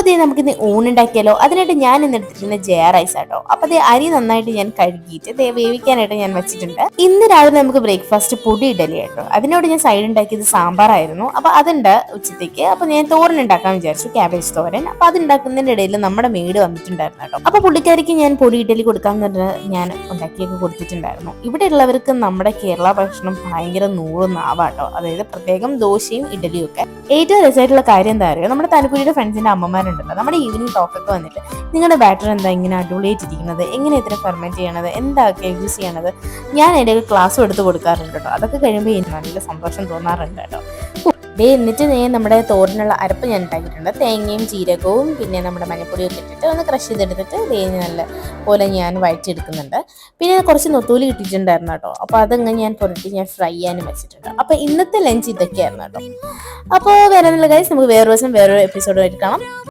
അപ്പോൾ ദേ നമുക്കിന്ന് ഊണുണ്ടാക്കിയാലോ? അതിനായിട്ട് ഞാൻ ഇന്ന് എടുത്തിരിക്കുന്നത് ജയ റൈസ് ആട്ടോ. അപ്പോൾ ദേ അരി നന്നായിട്ട് ഞാൻ കഴുകിയിട്ട് ദേ വേവിക്കാനായിട്ട് ഞാൻ വെച്ചിട്ടുണ്ട്. ഇന്ന് രാവിലെ നമുക്ക് ബ്രേക്ക്ഫാസ്റ്റ് പൊടി ഇഡലി ആട്ടോ. അതിനോട് ഞാൻ സൈഡ് ഉണ്ടാക്കിയത് സാമ്പാറായിരുന്നു അപ്പോൾ അതുണ്ട് ഉച്ചത്തേക്ക്. അപ്പോൾ ഞാൻ തോരൻ ഉണ്ടാക്കാൻ വിചാരിച്ചു ക്യാബേജ് തോരൻ. അപ്പോൾ അത് ഉണ്ടാക്കുന്നതിന്റെ ഇടയിൽ നമ്മുടെ മേട് വന്നിട്ടുണ്ടായിരുന്നു കേട്ടോ അപ്പോൾ പുള്ളിക്കാരിക്ക് ഞാൻ പൊടി ഇഡലി കൊടുക്കാമെന്ന് പറഞ്ഞ് ഞാൻ ഉണ്ടാക്കിയൊക്കെ കൊടുത്തിട്ടുണ്ടായിരുന്നു. ഇവിടെ ഉള്ളവർക്ക് നമ്മുടെ കേരള ഭക്ഷണം ഭയങ്കര നൂറ് നാവാട്ടോ. അതായത് പ്രത്യേകം ദോശയും ഇഡലിയും ഒക്കെ. ഏറ്റവും രസമായിട്ടുള്ള കാര്യം എന്താ പറയുക നമ്മുടെ തലക്കുരിയുടെ ഫ്രണ്ട്സിന്റെ അമ്മമാരുണ്ടല്ലോ നമ്മുടെ ഈവനിങ് ടോക്കൊക്കെ വന്നിട്ട് നിങ്ങളുടെ ബാറ്റർ എന്താ ഇങ്ങനെ അടിപൊളിയായിട്ടിരിക്കുന്നത്? എങ്ങനെ ഇത്ര ഫെർമെന്റ് ചെയ്യണത്? എന്താക്കെ യൂസ് ചെയ്യണത്? ഞാൻ എന്റെ ക്ലാസ്സും എടുത്ത് കൊടുക്കാറുണ്ട് കേട്ടോ. അതൊക്കെ കഴിയുമ്പോൾ എനിക്ക് നല്ല സന്തോഷം തോന്നാറുണ്ട് കേട്ടോ. ദേ എന്നിട്ട് നേ നമ്മുടെ തോരനുള്ള അരപ്പ് ഞാൻ ഉണ്ടാക്കിയിട്ടുണ്ട് തേങ്ങയും ജീരകവും പിന്നെ നമ്മുടെ മഞ്ഞപ്പൊടിയൊക്കെ ഇട്ടിട്ട് ഒന്ന് ക്രഷ് ചെയ്തെടുത്തിട്ട് ദേ നല്ല പോലെ ഞാൻ വഴറ്റിയെടുക്കുന്നുണ്ട്. പിന്നെ കുറച്ച് നൊത്തൂലി കിട്ടിയിട്ടുണ്ടായിരുന്നു കേട്ടോ. അപ്പോൾ അതങ്ങ് ഞാൻ പുരട്ടി ഞാൻ ഫ്രൈ ചെയ്യാനും വെച്ചിട്ടുണ്ട്. അപ്പോൾ ഇന്നത്തെ ലഞ്ച് ഇതൊക്കെയായിരുന്നു കേട്ടോ. അപ്പോൾ വേറെ നല്ല കാര്യം നമുക്ക് വേറെ ദിവസം വേറൊരു എപ്പിസോഡ് കാണാം.